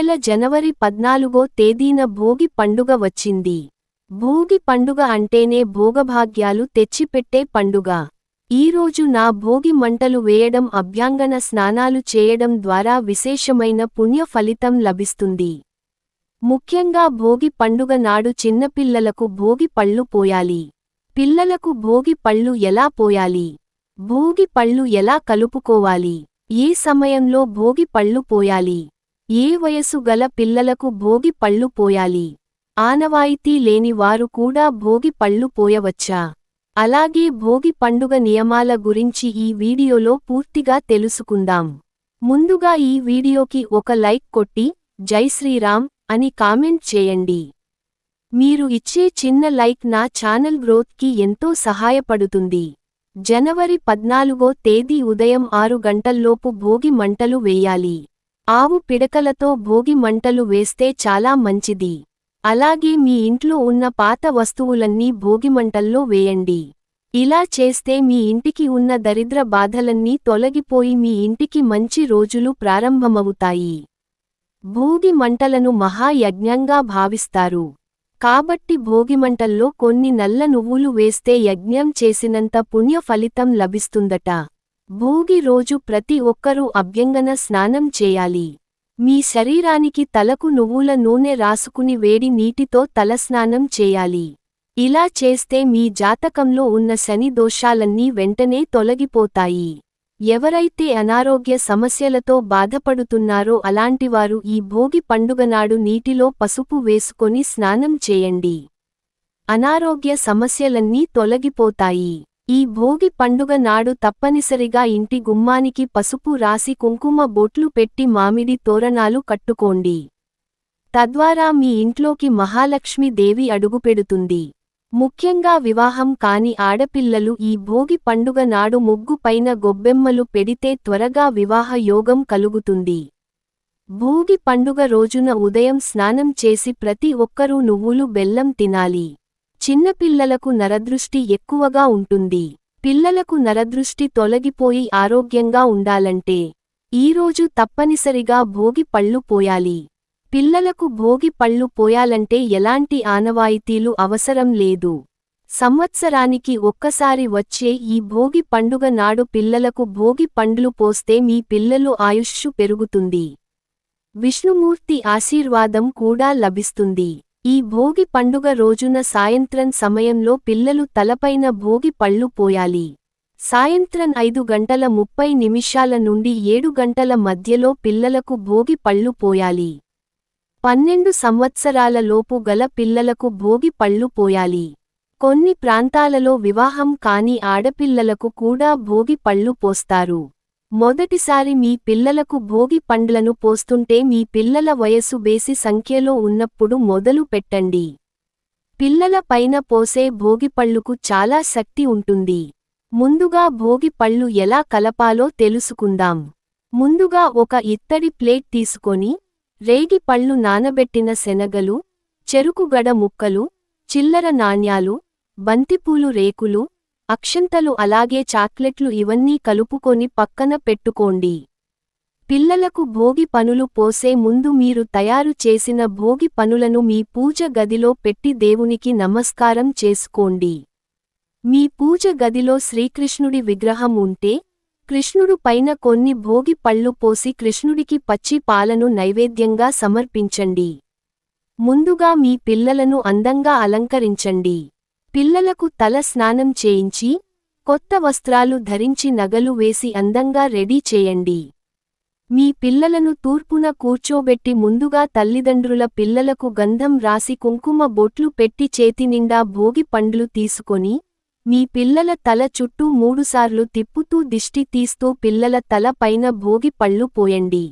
నెల జనవరి పద్నాలుగో తేదీన భోగి పండుగ వచ్చింది. భోగి పండుగ అంటేనే భోగభాగ్యాలు తెచ్చిపెట్టే పండుగ. ఈరోజు నా భోగి మంటలు వేయడం అభ్యాంగన స్నానాలు చేయడం ద్వారా విశేషమైన పుణ్య ఫలితం లభిస్తుంది. ముఖ్యంగా భోగి పండుగ నాడు చిన్నపిల్లలకు భోగి పళ్ళు పోయాలి. పిల్లలకు భోగి పళ్ళు ఎలా పోయాలి? భోగి పళ్ళు ఎలా కలుపుకోవాలి? ఏ సమయంలో భోగి పళ్ళు పోయాలి? ఏ వయసు గల పిల్లలకు భోగి పళ్ళు పోయాలి? ఆనవాయితీ లేని వారు కూడా భోగి పళ్ళు పోయవచ్చా? అలాగే భోగి పండుగ నియమాల గురించి ఈ వీడియోలో పూర్తిగా తెలుసుకుందాం. ముందుగా ఈ వీడియోకి ఒక లైక్ కొట్టి జై శ్రీరామ్ అని కామెంట్ చేయండి. మీరు ఇచ్చే చిన్న లైక్ నా ఛానల్ గ్రోత్కి ఎంతో సహాయపడుతుంది. జనవరి పద్నాలుగో తేదీ ఉదయం ఆరు గంటల్లోపు భోగి మంటలు వేయాలి. ఆవు పిడకలతో భోగి మంటలు వేస్తే చాలా మంచిది. అలాగే మీ ఇంట్లో ఉన్న పాత వస్తువులన్నీ భోగిమంటల్లో వేయండి. ఇలా చేస్తే మీ ఇంటికి ఉన్న దరిద్ర బాధలన్నీ తొలగిపోయి మీ ఇంటికి మంచి రోజులు ప్రారంభమవుతాయి. భోగి మంటలను మహాయజ్ఞంగా భావిస్తారు. కాబట్టి భోగిమంటల్లో కొన్ని నల్ల నువ్వులు వేస్తే యజ్ఞం చేసినంత పుణ్య ఫలితం లభిస్తుందట. భోగి రోజు ప్రతి ఒక్కరూ అభ్యంగన స్నానం చేయాలి. మీ శరీరానికి తలకు నువ్వుల నూనె రాసుకుని వేడి నీటితో తలస్నానం చేయాలి. ఇలా చేస్తే మీ జాతకంలో ఉన్న శని దోషాలన్నీ వెంటనే తొలగిపోతాయి. ఎవరైతే అనారోగ్య సమస్యలతో బాధపడుతున్నారో అలాంటివారు ఈ భోగి పండుగనాడు నీటిలో పసుపు వేసుకొని స్నానం చేయండి. అనారోగ్య సమస్యలన్నీ తొలగిపోతాయి. ఈ భోగి పండుగ నాడు తప్పనిసరిగా ఇంటి గుమ్మానికి పసుపు రాసి కుంకుమ బొట్లు పెట్టి మామిడి తోరణాలు కట్టుకోండి. తద్వారా మీ ఇంట్లోకి మహాలక్ష్మి దేవి అడుగుపెడుతుంది. ముఖ్యంగా వివాహం కాని ఆడపిల్లలు ఈ భోగి పండుగ నాడు ముగ్గు పైన గొబ్బెమ్మలు పెడితే త్వరగా వివాహ యోగం కలుగుతుంది. భోగి పండుగ రోజున ఉదయం స్నానం చేసి ప్రతి ఒక్కరూ నువ్వులు బెల్లం తినాలి. చిన్నపిల్లలకు నరదృష్టి ఎక్కువగా ఉంటుంది. పిల్లలకు నరదృష్టి తొలగిపోయి ఆరోగ్యంగా ఉండాలంటే ఈరోజు తప్పనిసరిగా భోగి పళ్ళు పోయాలి. పిల్లలకు భోగి పళ్ళు పోయాలంటే ఎలాంటి ఆనవాయితీలు అవసరం లేదు. సంవత్సరానికి ఒక్కసారి వచ్చే ఈ భోగి పండుగ నాడు పిల్లలకు భోగి పండ్లు పోస్తే మీ పిల్లలు ఆయుష్షు పెరుగుతుంది. విష్ణుమూర్తి ఆశీర్వాదం కూడా లభిస్తుంది. ఈ భోగి పండుగ రోజున సాయంత్రం సమయంలో పిల్లలు తలపైన భోగి పళ్ళు పోయాలి. సాయంత్రం ఐదు గంటల ముప్పై నిమిషాల నుండి ఏడు గంటల మధ్యలో పిల్లలకు భోగి పళ్ళు పోయాలి. పన్నెండు సంవత్సరాల లోపు గల పిల్లలకు భోగి పళ్ళు పోయాలి. కొన్ని ప్రాంతాలలో వివాహం కాని ఆడపిల్లలకు కూడా భోగి పళ్ళు పోస్తారు. మొదటిసారి మీ పిల్లలకు భోగి పండ్లను పోస్తుంటే మీ పిల్లల వయసు బేసి సంఖ్యలో ఉన్నప్పుడు మొదలు పెట్టండి. పిల్లల పైన పోసే భోగిపళ్ళుకు చాలా శక్తి ఉంటుంది. ముందుగా భోగిపళ్ళు ఎలా కలపాలో తెలుసుకుందాం. ముందుగా ఒక ఇత్తడి ప్లేట్ తీసుకొని రేగి పళ్ళు నానబెట్టిన శనగలు చెరుకుగడ ముక్కలు చిల్లర నాణ్యాలు బంతిపూలు రేకులు అక్షంతలు అలాగే చాక్లెట్లు ఇవన్నీ కలుపుకొని పక్కన పెట్టుకోండి. పిల్లలకు భోగి పనులు పోసే ముందు మీరు తయారు చేసిన భోగి పనులను మీ పూజ గదిలో పెట్టి దేవునికి నమస్కారం చేసుకోండి. మీ పూజ గదిలో శ్రీకృష్ణుడి విగ్రహం ఉంటే కృష్ణుడు పైన కొన్ని భోగి పళ్ళు పోసి కృష్ణుడికి పచ్చి పాలను నైవేద్యంగా సమర్పించండి. ముందుగా మీ పిల్లలను అందంగా అలంకరించండి. పిల్లలకు తల స్నానం చేయించి కొత్త వస్త్రాలు ధరించి నగలు వేసి అందంగా రెడీ చేయండి. మీ పిల్లలను తూర్పున కూర్చోబెట్టి ముందుగా తల్లిదండ్రుల పిల్లలకు గంధం రాసి కుంకుమ బొట్లు పెట్టి చేతినిండా భోగి పండ్లు తీసుకొని మీ పిల్లల తల చుట్టూ మూడుసార్లు తిప్పుతూ దిష్టి తీస్తూ పిల్లల తల పైన భోగి పళ్ళు పోయండి.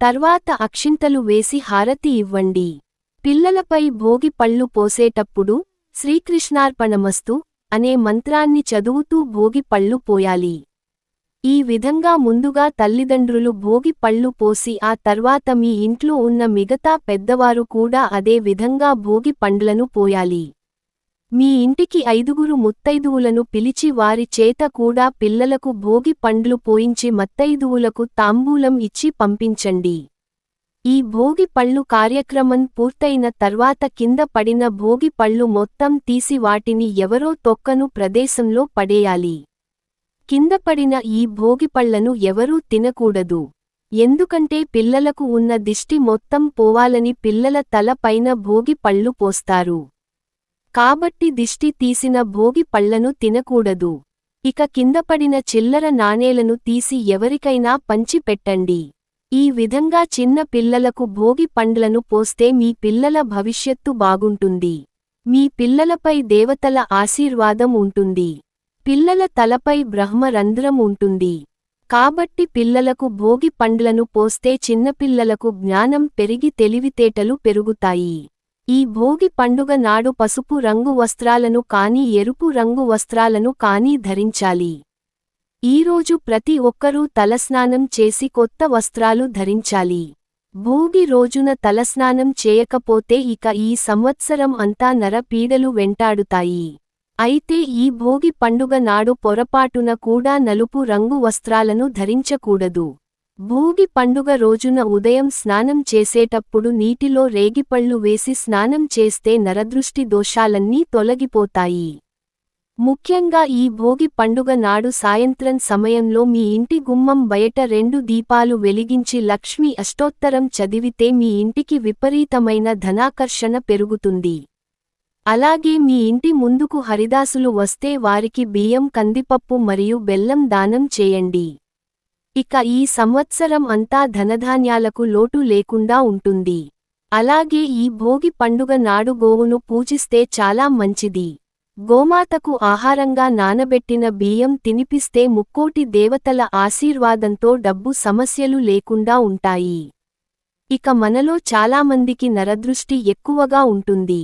తర్వాత అక్షింతలు వేసి హారతి ఇవ్వండి. పిల్లలపై భోగి పళ్ళు పోసేటప్పుడు శ్రీకృష్ణార్పణమస్తు అనే మంత్రాన్ని చదువుతూ భోగి పళ్ళు పోయాలి. ఈ విధంగా ముందుగా తల్లిదండ్రులు భోగి పళ్ళు పోసి ఆ తర్వాత మీ ఇంట్లో ఉన్న మిగతా పెద్దవారు కూడా అదే విధంగా భోగి పండ్లను పోయాలి. మీ ఇంటికి ఐదుగురు ముత్తైదువులను పిలిచి వారి చేత కూడా పిల్లలకు భోగి పండ్లు పోయించి మత్తైదువులకు తాంబూలం ఇచ్చి పంపించండి. ఈ భోగి పళ్ళు కార్యక్రమం పూర్తయిన తర్వాత కింద పడిన భోగి పళ్ళు మొత్తం తీసి వాటిని ఎవరో తొక్కను ప్రదేశంలో పడేయాలి. కింద పడిన ఈ భోగిపళ్ళను ఎవరూ తినకూడదు. ఎందుకంటే పిల్లలకు ఉన్న దిష్టి మొత్తం పోవాలని పిల్లల తల పైన భోగి పళ్ళు పోస్తారు. కాబట్టి దిష్టి తీసిన భోగి పళ్ళను తినకూడదు. ఇక కిందపడిన చిల్లర నాణేలను తీసి ఎవరికైనా పంచిపెట్టండి. ఈ విధంగా చిన్న పిల్లలకు భోగి పండ్లను పోస్తే మీ పిల్లల భవిష్యత్తు బాగుంటుంది. మీ పిల్లలపై దేవతల ఆశీర్వాదం ఉంటుంది. పిల్లల తలపై బ్రహ్మరంధ్రం ఉంటుంది. కాబట్టి పిల్లలకు భోగి పండ్లను పోస్తే చిన్నపిల్లలకు జ్ఞానం పెరిగి తెలివితేటలు పెరుగుతాయి. ఈ భోగి పండుగ నాడు పసుపు రంగు వస్త్రాలను కాని ఎరుపు రంగు వస్త్రాలను కాని ధరించాలి. ఈరోజు ప్రతి ఒక్కరూ తలస్నానం చేసి కొత్త వస్త్రాలు ధరించాలి. భోగి రోజున తలస్నానం చేయకపోతే ఇక ఈ సంవత్సరం అంతా నరపీడలు వెంటాడుతాయి. అయితే ఈ భోగి పండుగ నాడు పొరపాటున కూడా నలుపు రంగు వస్త్రాలను ధరించకూడదు. భోగి పండుగ రోజున ఉదయం స్నానం చేసేటప్పుడు నీటిలో రేగిపళ్ళు వేసి స్నానం చేస్తే నరదృష్టి దోషాలన్నీ తొలగిపోతాయి. ముఖ్యంగా ఈ భోగి పండుగ నాడు సాయంత్రం సమయంలో మీ ఇంటి గుమ్మం బయట రెండు దీపాలు వెలిగించి లక్ష్మీ అష్టోత్తరం చదివితే మీ ఇంటికి విపరీతమైన ధనాకర్షణ పెరుగుతుంది. అలాగే మీ ఇంటి ముందుకు హరిదాసులు వస్తే వారికి బియ్యం కందిపప్పు మరియు బెల్లం దానం చేయండి. ఇక ఈ సంవత్సరం అంతా ధనధాన్యాలకు లోటు లేకుండా ఉంటుంది. అలాగే ఈ భోగి పండుగ నాడు గోవును పూజిస్తే చాలా మంచిది. గోమాతకు ఆహారంగా నానబెట్టిన బియ్యం తినిపిస్తే ముక్కోటి దేవతల ఆశీర్వాదంతో డబ్బు సమస్యలు లేకుండా ఉంటాయి. ఇక మనలో చాలామందికి నరదృష్టి ఎక్కువగా ఉంటుంది.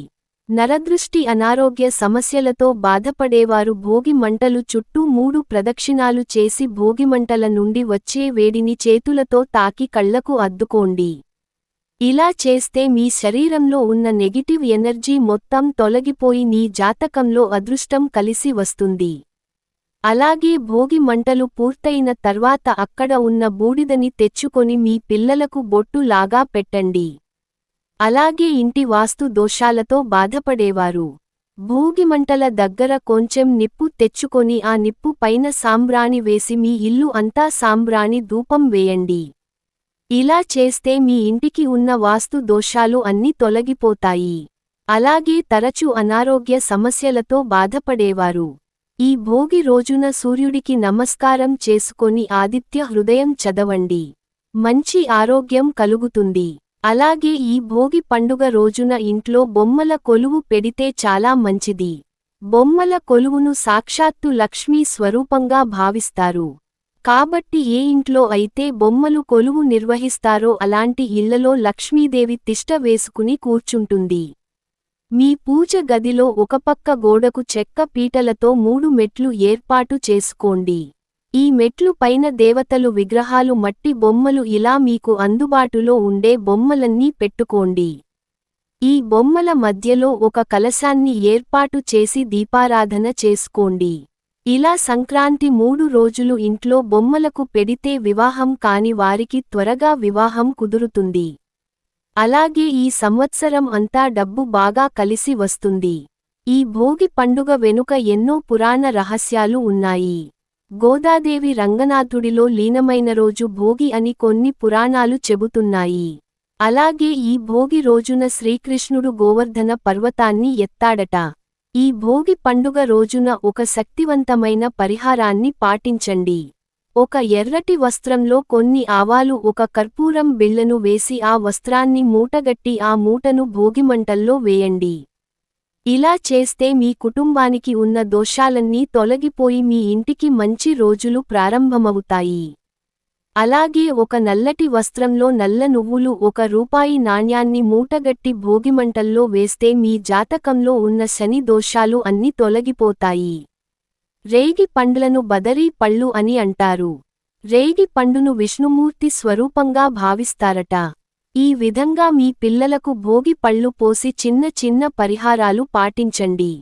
నరదృష్టి అనారోగ్య సమస్యలతో బాధపడేవారు భోగిమంటలు చుట్టూ మూడు ప్రదక్షిణాలు చేసి భోగిమంటల నుండి వచ్చే వేడిని చేతులతో తాకి కళ్ళకు అద్దుకోండి. ఇలా చేస్తే మీ శరీరంలో ఉన్న నెగిటివ్ ఎనర్జీ మొత్తం తొలగిపోయి నీ జాతకంలో అదృష్టం కలిసి వస్తుంది. అలాగే భోగి మంటలు పూర్తయిన తర్వాత అక్కడ ఉన్న బూడిదని తెచ్చుకొని మీ పిల్లలకు బొట్టు లాగా పెట్టండి. అలాగే ఇంటి వాస్తు దోషాలతో బాధపడేవారు. భోగిమంటల దగ్గర కొంచెం నిప్పు తెచ్చుకొని ఆ నిప్పు పైన సాంబ్రాణి వేసి మీ ఇల్లు అంతా సాంబ్రాణి ధూపం వేయండి. ఇలా చేస్తే మీ ఇంటికి ఉన్న వాస్తు దోషాలు అన్ని తొలగిపోతాయి. అలాగే తరచు అనారోగ్య సమస్యలతో బాధపడేవారు. ఈ భోగి రోజున సూర్యుడికి నమస్కారం చేసుకొని ఆదిత్య హృదయం చదవండి. మంచి ఆరోగ్యం కలుగుతుంది. అలాగే ఈ భోగి పండుగ రోజున ఇంట్లో బొమ్మల కొలువు పెడితే చాలా మంచిది. బొమ్మల కొలువును సాక్షాత్తు లక్ష్మీ స్వరూపంగా భావిస్తారు. కాబట్టి ఏ ఇంట్లో అయితే బొమ్మలు కొలువు నిర్వహిస్తారో అలాంటి ఇళ్ళలో లక్ష్మీదేవి తిష్ట వేసుకుని కూర్చుంటుంది. మీ పూజ గదిలో ఒకపక్క గోడకు చెక్క పీటలతో మూడు మెట్లు ఏర్పాటు చేసుకోండి. ఈ మెట్లు పైన దేవతలు విగ్రహాలు మట్టి బొమ్మలు ఇలా మీకు అందుబాటులో ఉండే బొమ్మలన్నీ పెట్టుకోండి. ఈ బొమ్మల మధ్యలో ఒక కలశాన్ని ఏర్పాటు చేసి దీపారాధన చేసుకోండి. ఇలా సంక్రాంతి మూడు రోజులు ఇంట్లో బొమ్మలకు పెడితే వివాహం కాని వారికి త్వరగా వివాహం కుదురుతుంది. అలాగే ఈ సంవత్సరం అంతా డబ్బు బాగా కలిసి వస్తుంది. ఈ భోగి పండుగ వెనుక ఎన్నో పురాణ రహస్యాలు ఉన్నాయి. గోదాదేవి రంగనాథుడిలో లీనమైన రోజు భోగి అని కొన్ని పురాణాలు చెబుతున్నాయి. అలాగే ఈ భోగి రోజున శ్రీకృష్ణుడు గోవర్ధన పర్వతాన్ని ఎత్తాడట. ఈ భోగి పండుగ రోజున ఒక శక్తివంతమైన పరిహారాన్ని పాటించండి. ఒక ఎర్రటి వస్త్రంలో కొన్ని ఆవాలు ఒక కర్పూరం బిళ్ళను వేసి ఆ వస్త్రాన్ని మూటగట్టి ఆ మూటను భోగిమంటల్లో వేయండి. ఇలా చేస్తే మీ కుటుంబానికి ఉన్న దోషాలన్నీ తొలగిపోయి మీ ఇంటికి మంచి రోజులు ప్రారంభమవుతాయి. అలాగే ఒక నల్లటి వస్త్రంలో నల్ల నువ్వులు ఒక రూపాయి నాణ్యాన్ని మూటగట్టి భోగిమంటల్లో వేస్తే మీ జాతకంలో ఉన్న శని దోషాలు అన్ని తొలగిపోతాయి. రేగి పండ్లను బదరీ పళ్ళు అని అంటారు. రేగి పండును విష్ణుమూర్తి స్వరూపంగా భావిస్తారట. ఈ విధంగా మీ పిల్లలకు భోగి పళ్ళు పోసి చిన్న చిన్న పరిహారాలు పాటించండి.